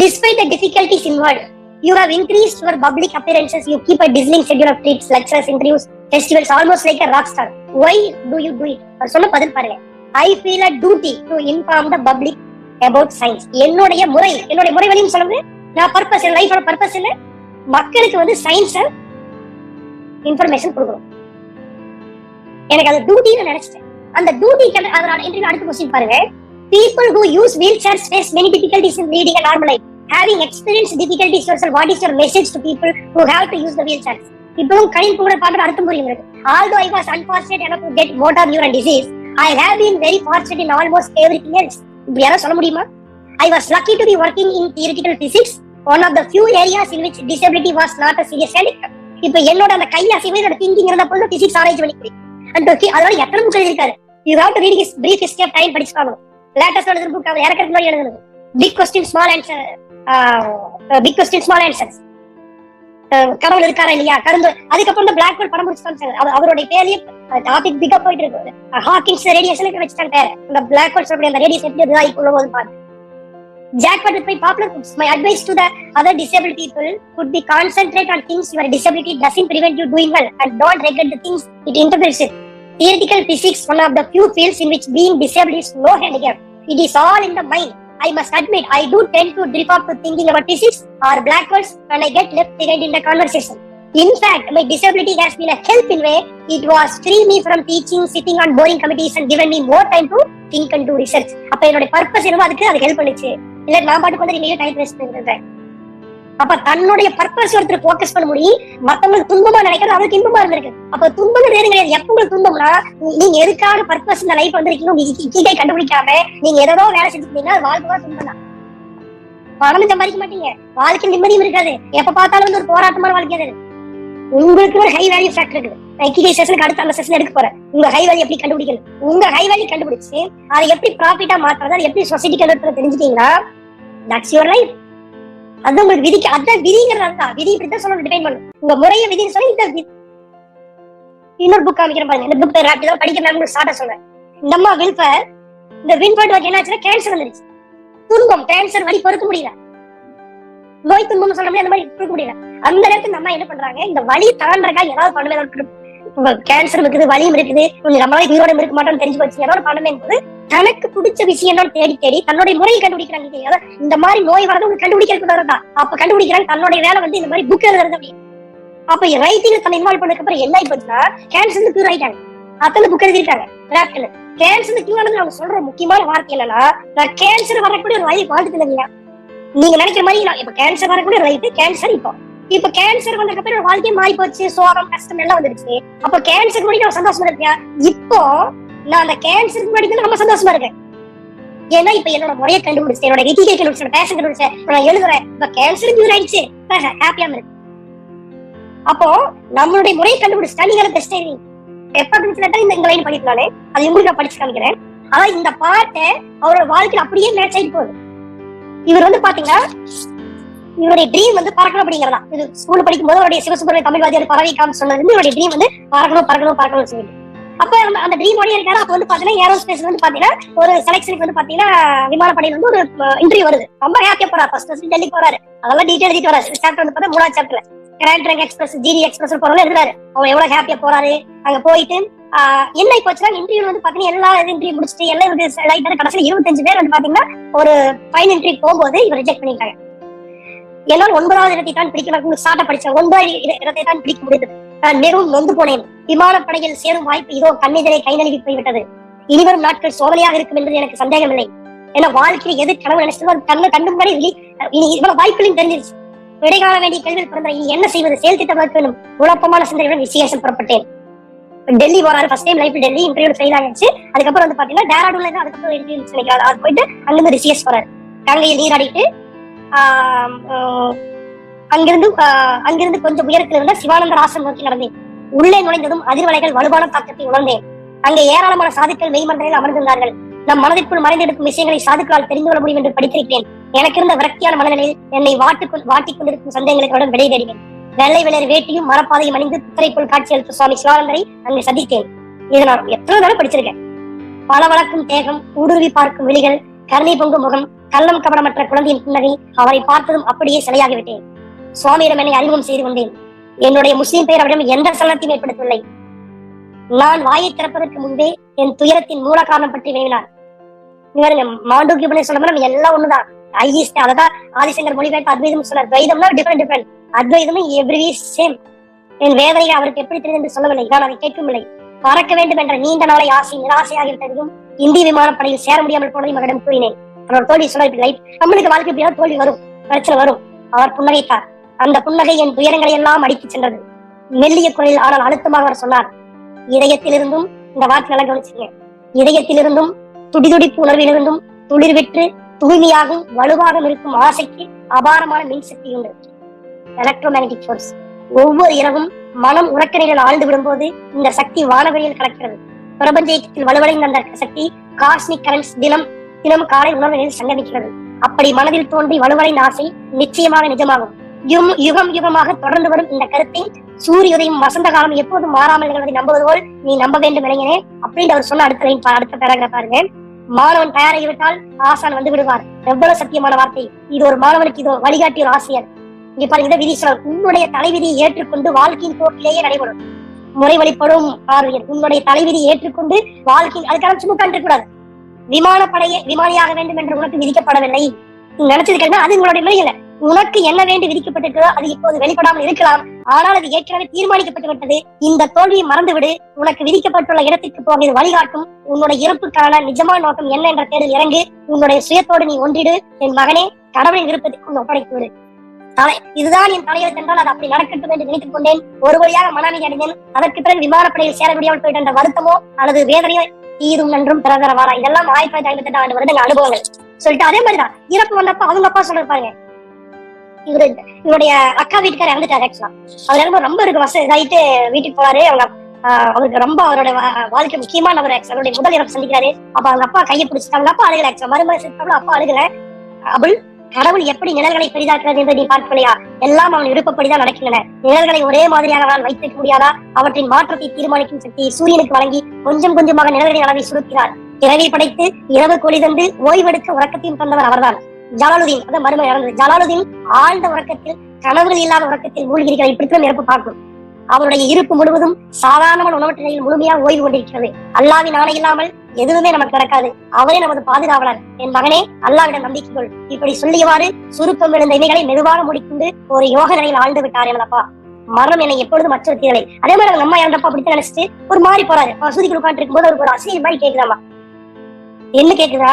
Despite the difficulties involve you how increase your public appearances you keep a dizzying schedule of treats lectures interviews festivals almost like a rock star why do you do it அவர் சொன்ன பதில் பாருங்க. I feel a duty to inform the public about science என்னுடைய முறை என்னுடைய முறை வழியும் சொல்லுங்க நான் பர்பஸ் என் லைஃபோட பர்பஸ் என்ன மக்களுக்கு வந்து சயின்ஸ் இன்ஃபர்மேஷன் கொடுக்கணும் எனக்கு அது டியூட்டின்னு நினைச்சிட்டேன் அந்த டியூட்டி அதனோட இன்டர்வியூ அடுத்த கொஸ்டின் பாருங்க people who use wheel chair face many difficulties in leading a normal life having experience difficulties your what is your message to people who have to use the wheel chair இப்பவும் கணிப்பு கூட பாட்டு அடுத்த முறையும் இருக்கு although I was unfortunate எனக்கு get mod of your disease I have been very fortunate in almost everything else யாராவது சொல்ல முடியுமா? I was lucky to be working in theoretical physics one of the few areas in which disability was not a serious handicap இப்ப என்னோட அந்த கை அசைவு என்னோட thinking இருந்த பொழுது பிசிக்ஸ் ஆராய்ச்சி பண்ணிக்கிறேன் அண்ட் ஓகே அதனால எத்தனை புக் எழுதிருக்காரு you have to read his brief history of time படிச்சு லேட்டஸ்ட் எழுதுற புக் அவர் இறக்கிறதுக்கு முன்னாடி எழுதுனது big question small answer big question small answers கடவுள் இருக்காரா இல்லையா கடந்து அதுக்கப்புறம் இந்த பிளாக் ஹோல் படம் முடிச்சுட்டாங்க அவருடைய பேரையே டாபிக் பிக்கப் போயிட்டு இருக்கு ஹாக்கிங்ஸ் ரேடியேஷன் வச்சுட்டாங்க அந்த பிளாக் ஹோல் சொல்லக்கூடிய அந்த ரேடியஸ் எப்படி இதாக இவ்வளவு போது பாருங்க jack but by popular books my advice to the other disable people good be concentrate on things your disability doesn't prevent you doing well and don't regret things it interprets it theoretical physics one of the few fields in which being disable is no handicap it is all in the mind I must admit, I do tend to drift off to thinking about physics or black holes when I get left behind in the conversation. In fact, my disability has been a help in way it was free me from teaching, sitting on boring committees and given me more time to think and do research. அப்ப என்னோட purpose என்னவோ அதுக்கு அது help பண்ணுச்சு இல்ல நான் பாட்டுக்கு வந்து நீங்க டைம் வேஸ்ட் பண்ணிருந்தேன் அப்ப தன்னுடைய பர்பஸ் ஒருத்தர் போக்கஸ் பண்ண முடியும் மத்தவங்களுக்கு துன்பமா நினைக்கிறது அவருக்கு இன்பமா இருந்திருக்கு. அப்ப துன்பம் வேறு கிடையாது. எப்ப உங்களுக்கு துன்பம்னா நீங்க எதுக்காக பர்பஸ் இந்த லைஃப் வந்திருக்கீங்க நீங்க கீழே கண்டுபிடிக்காம நீங்க ஏதோ வேலை செஞ்சுட்டீங்கன்னா அது வாழ்க்கை துன்பம் தான் பணம் சம்பாதிக்க மாட்டீங்க. வாழ்க்கை நிம்மதியும் இருக்காது. எப்ப பார்த்தாலும் வந்து ஒரு போராட்டமான வாழ்க்கை அது. உங்களுக்கு ஒரு ஹை வேல்யூ ஃபேக்டர் இருக்குது. ஐக்கிய செஷனுக்கு அடுத்த அந்த செஷன் எடுக்க போறேன். உங்க ஹை வேல்யூ எப்படி கண்டுபிடிக்கணும்? உங்க ஹை வேல்யூ கண்டுபிடிச்சு அதை எப்படி ப்ராஃபிட்டா மாத்துறது? அதை எப்படி சொசைட்டி கண்டுபிடிக்கிறது தெரிஞ்சுட்டீங்கன்னா தட்ஸ் யுவர் லைஃப் அது உங்களுக்கு விதிக்க அதான் விதிங்கிறது தான். விதி இப்படிதான் சொல்லணும் டிபைன் பண்ணும் உங்க முறைய விதின்னு சொல்லி இந்த இன்னொரு புக் காமிக்கிறேன் பாருங்க. இந்த புக் படிக்கிறேன் ஸ்டார்ட் சொல்றேன். இந்த அம்மா வில்பர் இந்த வின் பாயிண்ட் என்னாச்சுன்னா கேன்சர் வந்துருச்சு. துன்பம் கேன்சர் வலி பொறுக்க முடியல. நோய் துன்பம் சொல்றோம்ல அந்த மாதிரி பொறுக்க முடியல. அந்த நேரத்துல நம்ம என்ன பண்றாங்க? இந்த வலி தாண்டறக்கா ஏதாவது பண்ணுமே கேன்சர் இருக்குது வலியும் இருக்குது. நம்மளால உயிரோட இருக்க மாட்டோம்னு தெரிஞ்சு போச்சு. ஏதாவது பண்ணவே இருக்குது தனக்கு பிடிச்ச விஷயம் தேடி தேடி தன்னுடைய முறையை கண்டுபிடிக்கிறாங்க இது. இந்த மாதிரி நோய் வரது உங்களுக்கு கண்டுபிடிக்கிறது தான். அப்ப கண்டுபிடிக்கிறாங்க தன்னுடைய வேலை வந்து இந்த மாதிரி புக் எழுதுறது அப்படி அப்ப ரைட்டிங் தன்னை இன்வால்வ் பண்ணதுக்கு அப்புறம் என்ன ஆயிப்போச்சுன்னா கேன்சர் கியூர் ஆயிட்டாங்க. அத்தனை புக் எழுதிருக்காங்க டாக்டர் கேன்சர் கியூர் ஆனது அவங்க சொல்ற முக்கியமான வார்த்தை என்னன்னா நான் கேன்சர் வரக்கூடிய ஒரு வழி வாழ்ந்துட்டு இல்லைங்க நீங்க நினைக்கிற மாதிரி நான் இப்ப கேன்சர் வரக்கூடிய ரைட்டு கேன்சர் இப்போ. இப்ப கேன்சர் வந்ததுக்கு அப்புறம் வாழ்க்கையே மாறி போச்சு சோகம் கஷ்டம் எல்லாம் வந்துருச்சு. அப்ப கேன்சர் கூட நான் சந்தோஷமா இருக்கியா இப்போ நான் அந்த கேன்சருக்கு முன்னாடி ரொம்ப சந்தோஷமா இருக்கேன். ஏன்னா இப்ப என்னோட முறையை கண்டுபிடிச்சு என்னோட எதிகை கண்டுபிடிச்சு பேச கண்டுபிடிச்சேன் நான் எழுதுறேன். இப்ப கேன்சர் கியூர் ஆயிடுச்சு. ஹாப்பியா இருக்கு. அப்போ நம்மளுடைய முறையை கண்டுபிடிச்சா நீங்க பெஸ்ட் எப்ப இந்த இந்த லைன் படிக்கலானே அது உங்களுக்கு நான் படிச்சு காமிக்கிறேன். ஆனா இந்த பாட்டை அவரோட வாழ்க்கையில அப்படியே மேட்ச் ஆயிட்டு போகுது. இவர் வந்து பாத்தீங்கன்னா இவருடைய ட்ரீம் வந்து பறக்கணும் அப்படிங்கறதா. இது ஸ்கூல் படிக்கும் போது அவருடைய சிவசுப்ரமணிய தமிழ் வாத்தியார் பறவை காமிச்சு சொன்னது இவருடைய ட்ரீம் வந்து பறக்கணும் பறக்கணும் பறக்கணும்னு சொல்லிட்டு. அப்ப அந்த- அந்த ட்ரீம் இருக்காரு. அப்ப வந்து பாத்தீங்கன்னா ஏரோஸ்பேஸ் வந்து பாத்தீங்கன்னா ஒரு செலக்ஷனுக்கு வந்து பாத்தீங்கன்னா விமானப்படையில வந்து ஒரு இன்டர்வியூ வருது. ரொம்ப ஹாப்பியா போறாரு. ஃபர்ஸ்ட் ஃபர்ஸ்ட் டெல்லி போறாரு. அதெல்லாம் டீட்டெயில் எழுதிட்டு வராரு. சாப்டர் வந்து பார்த்தா மூணாவது சாப்டர்ல Grand Trunk Express GT Express போறவங்க எழுதுறாரு. அவர் எவ்வளவு ஹாப்பியா போறாரு. அங்க போயிட்டு என்ன இப்போ வச்சுன்னா இன்டர்வியூ வந்து பாத்தீங்கன்னா எல்லா இன்டர்வியூ முடிச்சுட்டு எல்லாம் வந்து லைட் கடைசியில் இருபத்தஞ்சு பேர் வந்து பாத்தீங்கன்னா ஒரு ஃபைன் இன்டர்வியூ போகும்போது இவர் ரிஜெக்ட் பண்ணிட்டாங்க. என்னால் ஒன்பதாவது இடத்தை தான் பிடிக்க ஸ்டார்ட் படிச்சேன் ஒன்பதாவது இடத்தை தான் பிடிக்க முடியுது. நான் மிகவும் நொந்து போனேன். விமானப்படையில் சேரும் வாய்ப்பு இதோ கண்ணெதிரே கை நழுவி போய்விட்டது. இனிவரும் நாட்கள் சோதனையாக இருக்கும் என்பது எனக்கு சந்தேகமில்லை. ஏன்னா வாழ்க்கையில் எது கனவு நினைச்சதோ அது கண்ணு கண்டு முன்னாடி இனி இவ்வளவு வாய்ப்புகளையும் தெரிஞ்சிருச்சு. விடை காண வேண்டிய கேள்வியில் பிறந்த இனி என்ன செய்வது? செயல் திட்டம் வகுக்க வேண்டும் குழப்பமான சிந்தனையுடன் விசேஷம் புறப்பட்டேன். டெல்லி போறாரு. First time life Delhi interview fail ஆகிடுச்சு. அதுக்கப்புறம் வந்து பாத்தீங்கன்னா டேராடூன்ல இருந்து அதுக்கப்புறம் இன்டர்வியூ நினைக்கிறாரு அவர் போயிட்டு அங்கிருந்து ரிசிஎஸ் போறாரு. கங்கையில் நீராடிட்டு அங்கிருந்து அங்கிருந்து கொஞ்சம் உயரத்தில் இருந்த சிவானந்த ஆசிரம் நோக்கி நடந்தேன். உள்ளே நுழைந்ததும் அதிர்வலைகள் வலுவான தாக்கத்தை உணர்ந்தேன். அங்கே ஏராளமான சாதுக்கள் மெய்மன்றத்தில் அமர்ந்திருந்தார்கள். நம் மனதிற்குள் மறைந்தெடுக்கும் விஷயங்களை சாதுக்களால் தெரிந்து கொள்ள முடியும் என்று படித்திருக்கிறேன். எனக்கு இருந்த விரக்தியான மனநிலையில் என்னை வாட்டுக்குள் வாட்டிக் கொண்டிருக்கும் சந்தேகங்களுடன் விடை தேடினேன். வெள்ளை வெளியர் வேட்டியும் மரப்பாதையும் அணிந்து புத்தரைக்குள் காட்சியளித்த சுவாமி சிவானந்தரை அங்கு சந்தித்தேன். இதை நான் எத்தனை தடவை படிச்சிருக்கேன். பல வளர்க்கும் தேகம் ஊடுருவி பார்க்கும் விழிகள் கருணை பொங்கும் முகம் கள்ளம் கபடமற்ற குழந்தையின் புன்னகை அவரை பார்த்ததும் அப்படியே சிலையாகிவிட்டேன். சுவாமியிடம் என்னை அறிமுகம் செய்து கொண்டேன். என்னுடைய முஸ்லிம் பெயர் அவரிடம் எந்த சலனத்தையும் ஏற்படுத்தவில்லை. நான் வாயை திறப்பதற்கு முன்பே என் துயரத்தின் மூல காரணம் பற்றி வினவினார். இவருங்க மாண்டூக்கிய பண்ணி சொல்ல நம்ம எல்லாம் ஒண்ணுதான். ஐஇஸ்ட் அதான் ஆதிசங்கர் மொழிபெயர்த்து அத்வைதம் சொன்னார். துவைதம்னா டிஃபரெண்ட் டிஃபரெண்ட் அத்வைதமும் எவ்ரி சேம் என் வேதனையை அவருக்கு எப்படி தெரியும் என்று சொல்லவில்லை. நான் அதை கேட்கவில்லை பறக்க வேண்டும் என்ற நீண்ட நாளை ஆசை நிராசையாக நிராசையாகிவிட்டதையும் இந்திய விமானப்படையில் சேர முடியாமல் போனதையும் அவரிடம் கூறினேன். அவரோட தோல்வி சொல்ல லைஃப் நம்மளுக்கு வாழ்க்கை எப்படியாவது தோல்வி வரும். பிரச்சனை வரும். அவர் புன்னகைத்தார். அந்த புன்னகை என் துயரங்களை எல்லாம் அடித்துச் சென்றது. மெல்லிய குரலில் ஆனால் அழுத்தமாக அவர் சொன்னார் இதயத்திலிருந்தும் இந்த வார்த்தை நல்லா கவனிச்சுங்க இதயத்திலிருந்தும் துடிதுடிப்பு உணர்விலிருந்தும் துளிர் துளிர்விட்டு தூய்மையாகவும் வலுவாகவும் இருக்கும் ஆசைக்கு அபாரமான மின்சக்தி உண்டு. எலக்ட்ரோமேக்னடிக் ஃபோர்ஸ் ஒவ்வொரு இரவும் மனம் உறக்க நிலையில் ஆழ்ந்து விடும்போது இந்த சக்தி வானவெளியில் கலக்கிறது. பிரபஞ்ச இயக்கத்தில் வலுவடைந்த அந்த சக்தி காஸ்மிக் கரண்ட்ஸ் தினம் தினம் காலை உணர்வு நிலையில் சங்கமிக்கிறது. அப்படி மனதில் தோன்றி வலுவடைந்த ஆசை நிச்சயமாக நிஜமாகும். யுகம் யுகம் யுகமாக தொடர்ந்து வரும் இந்த கருத்தை சூரிய உதயம் வசந்த காலம் எப்போதும் மாறாமல் நிகழ்வதை நம்புவது போல் நீ நம்ப வேண்டும் இளைஞனே அப்படின்னு அவர் சொன்ன அடுத்த அடுத்த பேராகிராஃப் பாருங்க. மாணவன் தயாராகிவிட்டால் ஆசான் வந்து விடுவார். எவ்வளவு சத்தியமான வார்த்தை. இது ஒரு மாணவனுக்கு இது வழிகாட்டி ஒரு ஆசிரியர். இங்க பாருங்க இதை விதி சொல்ல உன்னுடைய தலைவிதியை ஏற்றுக்கொண்டு வாழ்க்கையின் போக்கிலேயே நடைபெறும். முறை வழிபடும் ஆர்வியர் உன்னுடைய தலைவிதியை ஏற்றுக்கொண்டு வாழ்க்கையின் அதுக்காக சும்மா உட்கார்ந்து கூடாது. விமானப்படைய விமானியாக வேண்டும் என்று உனக்கு விதிக்கப்படவில்லை. நீ நினைச்சது கேட்டா அது உங்களுடைய முறை உனக்கு என்ன வேண்டி விதிக்கப்பட்டிருக்கிறதோ அது இப்போது வெளிப்படாமல் இருக்கலாம். ஆனால் அது ஏற்கனவே தீர்மானிக்கப்பட்டு விட்டது. இந்த தோல்வியை மறந்துவிடு. உனக்கு விதிக்கப்பட்டுள்ள இடத்திற்கு போக இது வழிகாட்டும். உன்னுடைய இறப்புக்கான நிஜமான நோக்கம் என்ன என்ற தேர்தல் இறங்கு. உன்னுடைய சுயத்தோடு நீ ஒன்றிடு. என் மகனே கடவுளின் விருப்பத்திற்கு கொண்டு ஒப்படைத்து விடு. தலை இதுதான் என் தலையில் சென்றால் அது அப்படி நடக்கட்டும் என்று நினைத்துக் கொண்டேன். ஒரு வழியாக மனநிலை அடைந்தேன். அதற்கு பிறகு விமானப்படையில் சேர முடியாமல் போயிட்டு என்ற வருத்தமோ அல்லது வேதனையோ தீரும் என்றும் பிறந்தரவாரா இதெல்லாம் ஆயிரத்தி தொள்ளாயிரத்தி ஐம்பத்தி எட்டாம் ஆண்டு வருது அனுபவங்கள். சொல்லிட்டு அதே மாதிரிதான். இறப்பு வந்தப்ப அவங்க அப்பா சொல்லிருப்பாங்க இவரு இவருடைய அக்கா வீட்டுக்கார இறந்துட்டாரு ஆக்சுவலா அவர் இறந்து ரொம்ப இருக்கு வசதி இதாயிட்டு வீட்டுக்கு போறாரு. அவங்க அவருக்கு ரொம்ப அவரோட வாழ்க்கை முக்கியமான அவர் அவருடைய முதல் இறப்பு சந்திக்கிறாரு. அப்ப அவங்க அப்பா கையை பிடிச்சிட்டு அவங்க அப்பா அழுகல ஆக்சுவலா மருமக சித்தாலும் அப்பா அழுகல. அவள் கடவுள் எப்படி நிழல்களை பெரிதாக்குறது என்று நீ பார்க்கலையா? எல்லாம் அவன் விருப்பப்படிதான் நடக்கின்றன. நிழல்களை ஒரே மாதிரியாக அவனால் வைத்திருக்க முடியாதா? அவற்றின் மாற்றத்தை தீர்மானிக்கும் சக்தியை சூரியனுக்கு வழங்கி கொஞ்சம் கொஞ்சமாக நிழல்களின் அளவை சுருக்கிறார். இரவை படைத்து இரவு கொடி தந்து ஓய்வெடுக்க உறக்கத்தையும் தந்தவர் அவர்தான். ஜலாலுதீன் அதான் மறுமை இறந்தது. ஜலாலுதீன் ஆழ்ந்த உறக்கத்தில் கனவுகள் இல்லாத உறக்கத்தில் மூழ்கிறீர்கள் இப்படித்தான் இறப்பு பார்க்கும். அவருடைய இருப்பு முழுவதும் சாதாரணமான உணவற்ற நிலையில் முழுமையாக ஓய்வு கொண்டிருக்கிறது. அல்லாவின் ஆணை இல்லாமல் எதுவுமே நமக்கு நடக்காது. அவரே நமது பாதுகாவலர். என் மகனே அல்லாவிடம் நம்பிக்கை கொள். இப்படி சொல்லியவாறு சுருக்கம் விழுந்த இவைகளை மெதுவாக முடிக்கொண்டு ஒரு யோக நிலையில் ஆழ்ந்து விட்டார் எனப்பா மரணம் என்னை எப்பொழுதும் அச்சுறுத்தியலை அதே மாதிரி அவங்க அம்மா இறந்தப்பா அப்படித்தான் நினைச்சிட்டு ஒரு மாதிரி போறாரு. மசூதிக்கு உட்காந்து இருக்கும்போது அவருக்கு ஒரு அசிரியர் மாதிரி கேக்குதாமா என்ன கேக்குதா?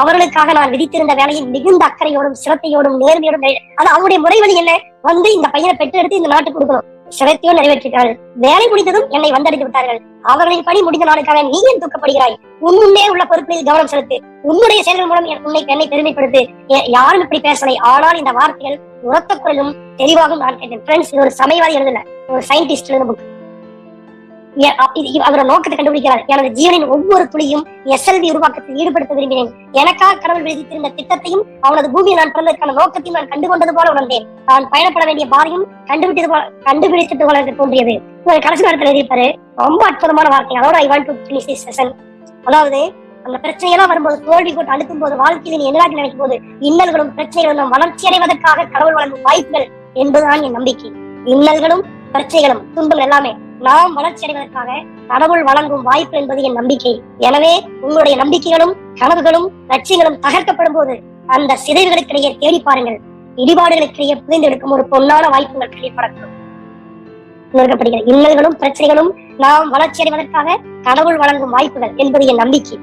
அவர்களுக்காக நான் விதித்திருந்த வேலையை மிகுந்த அக்கறையோடும் சிரத்தையோடும் நேர்மையோடும் அது அவருடைய முறைவழி என்ன? வந்து இந்த பையனை பெற்றெடுத்து இந்த நாட்டுக்கு கொடுக்கணும். சிரத்தையும் நிறைவேற்றிட்டார்கள். வேலை முடிந்ததும் என்னை வந்தடைந்து விட்டார்கள். அவர்களின் பணி முடிந்த நாளுக்காக நீ ஏன் தூக்கப்படுகிறாய் உன் உள்ள பொறுப்பில் கவனம் செலுத்து. உன்னுடைய செயல்கள் மூலம் உன்னை என்னை பெருமைப்படுத்து. யாரும் இப்படி பேசலை ஆனால் இந்த வார்த்தைகள் உரத்த குரலும் தெளிவாகவும் நான் கேட்டேன். ஃப்ரெண்ட்ஸ் இது ஒரு சமயவாதி எழுதல. ஒரு சயின்டிஸ்ட் எழுத புக் அவரோட நோக்கத்தை கண்டுபிடிக்கிறார். எனது ஜீவனின் ஒவ்வொரு துளியும் எஸ்எல்வி உருவாக்கத்தில் ஈடுபடுத்த விரும்பினேன். எனக்காக கடவுள் விதித்திருந்த திட்டத்தையும் அவனது பூமியில் நான் பிறந்ததற்கான நோக்கத்தையும் நான் கண்டுகொண்டது போல உணர்ந்தேன். நான் பயணப்பட வேண்டிய பாதையும் கண்டுபிடித்தது போல கண்டுபிடித்தது போல எனக்கு தோன்றியது. இவர் கடைசி நேரத்தில் எழுதியிருப்பாரு ரொம்ப அற்புதமான வார்த்தை அதோட I want to finish this அதாவது அந்த பிரச்சனையெல்லாம் வரும்போது தோல்வி போட்டு அழுத்தும் போது வாழ்க்கையில் நீ நினைக்கும் போது இன்னல்களும் பிரச்சனைகளும் நாம் வளர்ச்சி அடைவதற்காக கடவுள் வழங்கும் வாய்ப்புகள் என்பதுதான் என் நம்பிக்கை. இன்னல்களும் பிரச்சனைகளும் துன்பம் எல்லாமே நாம் வளர்ச்சி அடைவதற்காக கடவுள் வழங்கும் வாய்ப்பு என்பது என் நம்பிக்கை. எனவே உங்களுடைய நம்பிக்கைகளும் கனவுகளும் லட்சியங்களும் தகர்க்கப்படும் போது அந்த சிதைவுகளுக்கிடையே தேடி பாருங்கள். இடிபாடுகளுக்கிடையே புதைந்தெடுக்கும் ஒரு பொன்னான வாய்ப்புகள் கிடைப்படக்கூடும் உணர்க்கப்படுகிறது. இன்னல்களும் பிரச்சனைகளும் நாம் வளர்ச்சி அடைவதற்காக கடவுள் வழங்கும் வாய்ப்புகள் என்பது என் நம்பிக்கை.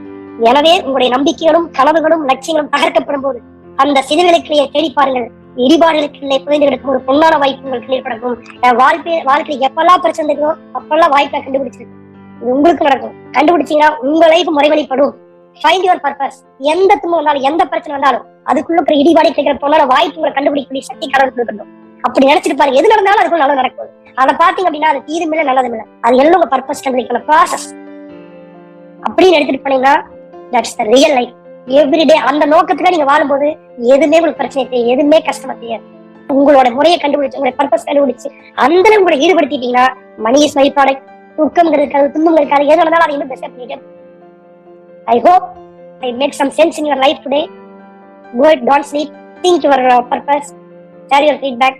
எனவே உங்களுடைய நம்பிக்கைகளும் கனவுகளும் லட்சியங்களும் தகர்க்கப்படும் போது அந்த சிதைவுகளுக்கிடையே தேடி பாருங்கள். இடிபாடுகளுக்குள்ளே புதைந்து கிடக்கும் ஒரு பொண்ணான வாய்ப்பு உங்களுக்கு ஏற்படக்கும். வாழ்க்கை வாழ்க்கையில் எப்பெல்லாம் பிரச்சனை இருக்கோ அப்பெல்லாம் வாய்ப்பை கண்டுபிடிச்சிருக்கு இது உங்களுக்கு நடக்கும். கண்டுபிடிச்சீங்கன்னா உங்க லைஃப் முறைவழிப்படும். ஃபைண்ட் யுவர் பர்பஸ் எந்த துன்பம் வந்தாலும் எந்த பிரச்சனை வந்தாலும் அதுக்குள்ள இருக்கிற இடிபாடி கிடைக்கிற பொண்ணான வாய்ப்புகளை கண்டுபிடிக்கக்கூடிய சக்தி கடவுள் கொடுக்கணும் அப்படி நினைச்சிட்டு பாருங்க எது நடந்தாலும் அதுக்குள்ள நல்லது நடக்கும். அதை பாத்தீங்க அப்படின்னா அது தீரும் இல்லை நல்லதும் இல்லை அது எல்லாம் உங்க பர்பஸ் கண்டுபிடிக்கிற ப்ராசஸ் அப்படின்னு எடுத்துட்டு போனீங்கன்னா that's the real life everyday அந்த நோக்கத்துல நீங்க வாழும்போது எதுவுமே உங்களுக்கு பிரச்சனை தெரியாது எதுவுமே கஷ்டமா தெரியாது. உங்களோட முறையை கண்டுபிடிச்சு உங்களோட பர்பஸ் கண்டுபிடிச்சு அந்த உங்களை ஈடுபடுத்திட்டீங்கன்னா மணி இஸ் மை ப்ராடக்ட் துக்கம் இருக்காது துன்பம் இருக்காது எது நடந்தாலும் அதை இன்னும் பெஸ்ட் பண்ணிட்டு I hope I make some sense in your life today go don't sleep think your purpose share your feedback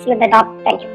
see the top thank you